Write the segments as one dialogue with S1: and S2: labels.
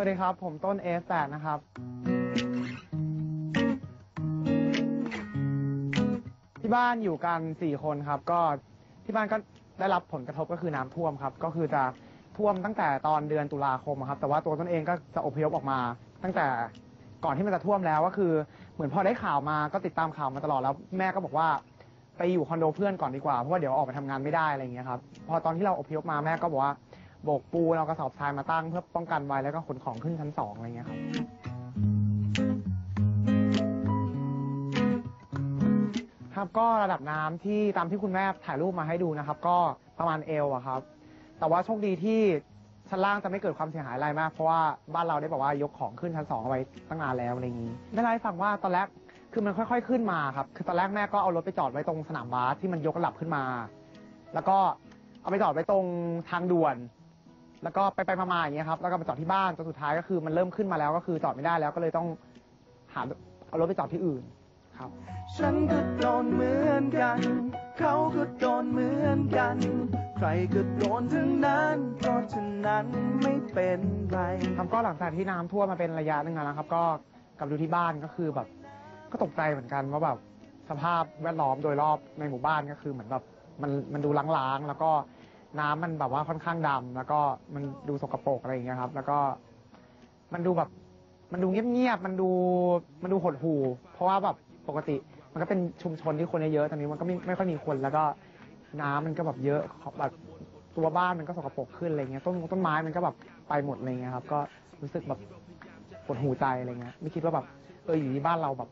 S1: วัสดีครับ ผมต้น F8 นะครับ ที่บ้านอยู่กันสี่คนครับ ก็ที่บ้านก็ได้รับผลกระทบก็คือน้ำท่วมครับ ก็คือจะท่วมตั้งแต่ตอนเดือนตุลาคมครับ แต่ว่าตัวต้นเองก็จะอพยพออกมา ตั้งแต่ก่อนที่มันจะท่วมแล้วก็คือ เหมือนพอได้ข่าวมาก็ติดตามข่าวมาตลอดแล้วแม่ก็บอกว่า ไปอยู่คอนโดเพื่อนก่อนดีกว่าเพราะว่าเดี๋ยวออกไปทำงานไม่ได้อะไรอย่างเงี้ยครับพอตอนที่เราอพยพมาแม่ก็บอกว่า โบกปูนเอากระสอบทรายมาตั้งเพื่อป้องกันไว้แล้วก็ขนของขึ้นชั้นสองอะไรเงี้ยครับครับก็ระดับน้ำที่ตามที่คุณแม่ถ่ายรูปมาให้ดูนะครับ ก็ประมาณเอวอะครับ แต่ว่าโชคดีที่ชั้นล่างจะไม่เกิดความเสียหายอะไรมาก เพราะว่าบ้านเราได้บอกว่ายกของขึ้นชั้นสองเอาไว้ตั้งนานแล้วอะไรอย่างนี้ได้เล่าให้ฟังว่าตอนแรกคือมันค่อย ๆ ขึ้นมาครับ คือตอนแรกแม่ก็เอารถไปจอดไว้ตรงสนามบาสที่มันยกระดับขึ้นมา แล้วก็เอาไปจอดไว้ตรงทางด่วน แล้วก็ไปไปๆมาๆอย่างเงี้ยครับแล้วก็มาจอดที่บ้านจนสุดท้ายก็คือมันเริ่มขึ้นมาแล้วก็คือจอดไม่ได้แล้วก็เลยต้องหาเอารถไปจอดที่อื่นครับ
S2: ฉันก็โดนเหมือนกัน เขาก็โดนเหมือนกัน ใครก็โดนทั้งนั้น เพราะฉะนั้นไม่เป็นไร
S1: ครับก็หลังจากที่น้ำท่วมมาเป็นระยะหนึงแล้วนะครับ ก็กลับดูที่บ้านก็คือแบบ ก็ตกใจเหมือนกันว่าแบบสภาพแวดล้อมโดยรอบในหมู่บ้านก็คือเหมือนแบบมันมันดูล้างๆแล้วก็ น้ำมันแบบว่าค่อนข้างดำแล้วก็มันดูสกปรกอะไรอย่างเงี้ยครับ แล้วก็มันดูแบบ มันดูเงียบๆมันดูมันดูหดหู่เพราะว่าแบบปกติ มันก็เป็นชุมชนที่คนเยอะๆตอนนี้มันก็ไม่ไม่ค่อยมีคนแล้วก็น้ำมันก็แบบเยอะแบบตัวบ้านมันก็สกปรกขึ้นอะไรเงี้ยต้นต้นไม้มันก็แบบไปหมดอะไรเงี้ยครับ ก็รู้สึกแบบปวดหูใจอะไรเงี้ยไม่คิดว่าแบบเอออยู่ที่บ้านเราแบบ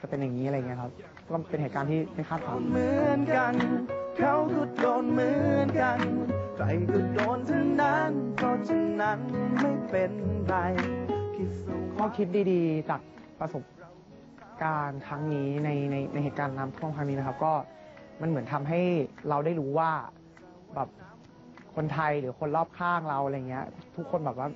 S1: จะเป็นอย่างนี้อะไรเงี้ยครับก็เป็นเหตุการณ์ที่ไม่คาดฝัน
S2: เหมือนกัน เขาก็โดนเหมือนกัน ใครก็โดนทั้งนั้น เพราะฉะนั้นไม่เป็นไรคิดซะ
S1: ข้อคิดดีๆ จากประสบการณ์ครั้งนี้ในในในเหตุการณ์น้ำท่วมครั้งนี้นะครับ ก็มันเหมือนทำให้เราได้รู้ว่าแบบคนไทยหรือคนรอบข้างเราอะไรเงี้ย ทุกคนแบบว่า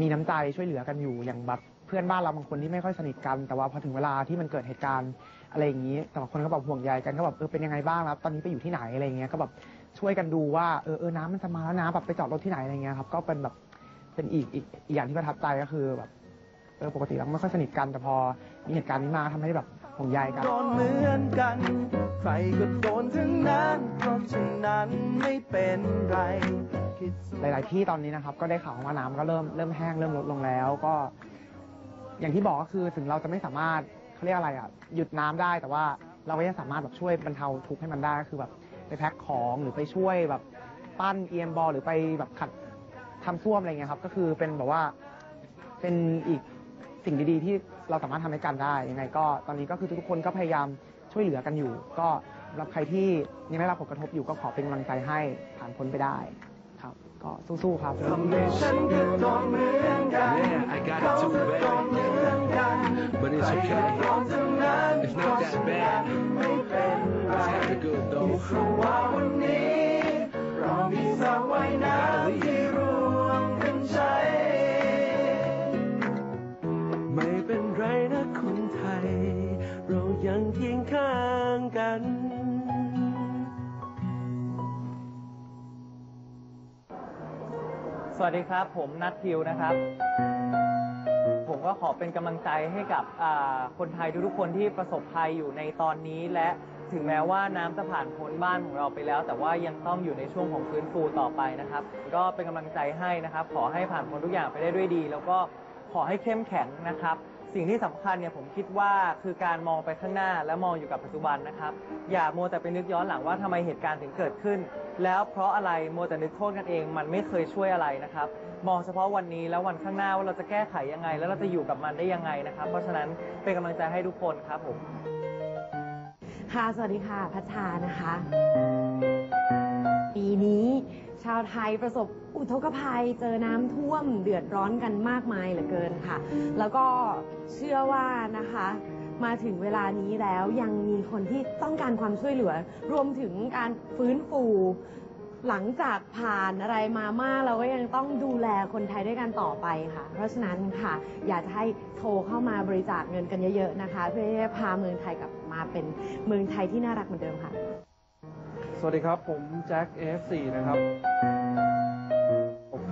S1: มีน้ำใจช่วยเหลือกันอยู่อย่างแบบ เพื่อนบ้านเราบางคนที่ไม่ค่อยสนิทกัน แต่ว่าพอถึงเวลาที่มันเกิดเหตุการณ์อะไรอย่างนี้แต่ละคนก็แบบห่วงใยกันก็แบบเออเป็นยังไงบ้างแล้วตอนนี้ไปอยู่ที่ไหนอะไรเงี้ยก็แบบช่วยกันดูว่าเออเออน้ำมันจะมาแล้วนะแบบไปจอดรถที่ไหนอะไรเงี้ยครับก็เป็นแบบเป็นอีกอีกอีกอย่างที่ประทับใจก็คือแบบเออปกติเราไม่ค่อยสนิทกันแต่พอมีเหตุการณ์นี้มาทำให้แบบห่วงใยกัน
S2: โดนเหมือนกัน ใครก็โดนทั้งนั้นเพราะฉะนั้นไม่เป็นไรคิดซะ
S1: หลาย ๆ ที่ตอนนี้นะครับ ก็ได้ข่าวว่าน้ำก็เริ่มเริ่มแห้งเริ่มลดลงแล้ว ก็ อย่างที่บอกก็คือถึงเราจะไม่สามารถเขาเรียกอะไรอะหยุดน้ำได้แต่ว่าเราก็ยังสามารถแบบช่วยบรรเทาทุกข์ให้มันได้ก็คือแบบไปแพ็คของหรือไปช่วยแบบปั้นเอียมบอลหรือไปแบบขัดทำส้วมอะไรเงี้ยครับ ก็คือเป็นแบบว่าเป็นอีกสิ่งดีๆ ที่เราสามารถทำให้กันได้ยังไง ก็ตอนนี้ก็คือทุกๆคนก็พยายามช่วยเหลือกันอยู่ ก็สำหรับใครที่ยังไม่ได้รับผลกระทบอยู่ก็ขอเป็นกำลังใจให้ผ่านพ้นไปได้ครับ ก็สู้ๆครับ
S2: ฉันคือคนเหมือนกันเขาคือคนเหมือนกันใครก็คนทั้งนั้น
S3: ก็ชนะ
S2: ไม่เป็นไร
S3: Let's have it good
S2: คิด
S3: though.
S2: ซะว่าวันนี้ สวั
S4: สดีครับ ผมนัททิวนะครับ ผมก็ขอเป็นกำลังใจให้กับคนไทยทุกๆคนที่ประสบภัยอยู่ในตอนนี้ และถึงแม้ว่าน้ำจะผ่านพ้นบ้านของเราไปแล้ว แต่ว่ายังต้องอยู่ในช่วงของฟื้นฟูต่อไปนะครับ ก็เป็นกำลังใจให้นะครับ ขอให้ผ่านพ้นทุกอย่างไปได้ด้วยดี แล้วก็ขอให้เข้มแข็งนะครับ สิ่งที่สำคัญเนี่ยผมคิดว่าคือการมองไปข้างหน้าและมองอยู่กับปัจจุบันนะครับ อย่ามัวแต่ไปนึกย้อนหลังว่าทำไมเหตุการณ์ถึงเกิดขึ้น แล้วเพราะอะไรมัวแต่นึกโทษกันเอง มันไม่เคยช่วยอะไรนะครับ มองเฉพาะวันนี้แล้ววันข้างหน้าว่าเราจะแก้ไขยังไง แล้วเราจะอยู่กับมันได้ยังไงนะครับ เพราะฉะนั้นเป็นกำลังใจให้ทุกคนครับผม
S5: ค่ะ สวัสดีค่ะ พัชชานะคะ ปีนี้าวไทยประสบอุทกภัย เจอน้ำท่วมเดือดร้อนกันมากมายเหลือเกินค่ะ แล้วก็เชื่อว่านะคะ มาถึงเวลานี้แล้วยังมีคนที่ต้องการความช่วยเหลือ รวมถึงการฟื้นฟูหลังจากผ่านอะไรมามากเราก็ยังต้องดูแลคนไทยด้วยกันต่อไปค่ะ เพราะฉะนั้นค่ะ อยากจะให้โทรเข้ามาบริจาคเงินกันเยอะๆนะคะ เพื่อที่จะพาเมืองไทยกลับมาเป็นเมืองไทยที่น่ารักเหมือนเดิมค่ะ
S6: สวัสดีครับ ผมแจ็ค F4 นะครับ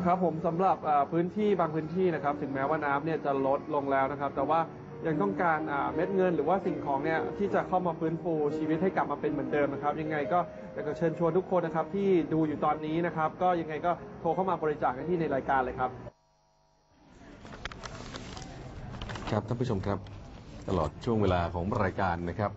S3: ครับผมสำหรับพื้นที่บางพื้นที่นะครับ ถึงแม้ว่าน้ำเนี่ยจะลดลงแล้วนะครับ แต่ว่ายังต้องการเม็ดเงินหรือว่าสิ่งของเนี่ยที่จะเข้ามาฟื้นฟูชีวิตให้กลับมาเป็นเหมือนเดิมนะครับ ยังไงก็อยากจะเชิญชวนทุกคนนะครับที่ดูอยู่ตอนนี้นะครับ ก็ยังไงก็โทรเข้ามาบริจาคที่ในรายการเลยครับ
S6: ครับท่านผู้ชมครับ ตลอดช่วงเวลาของรายการนะครับ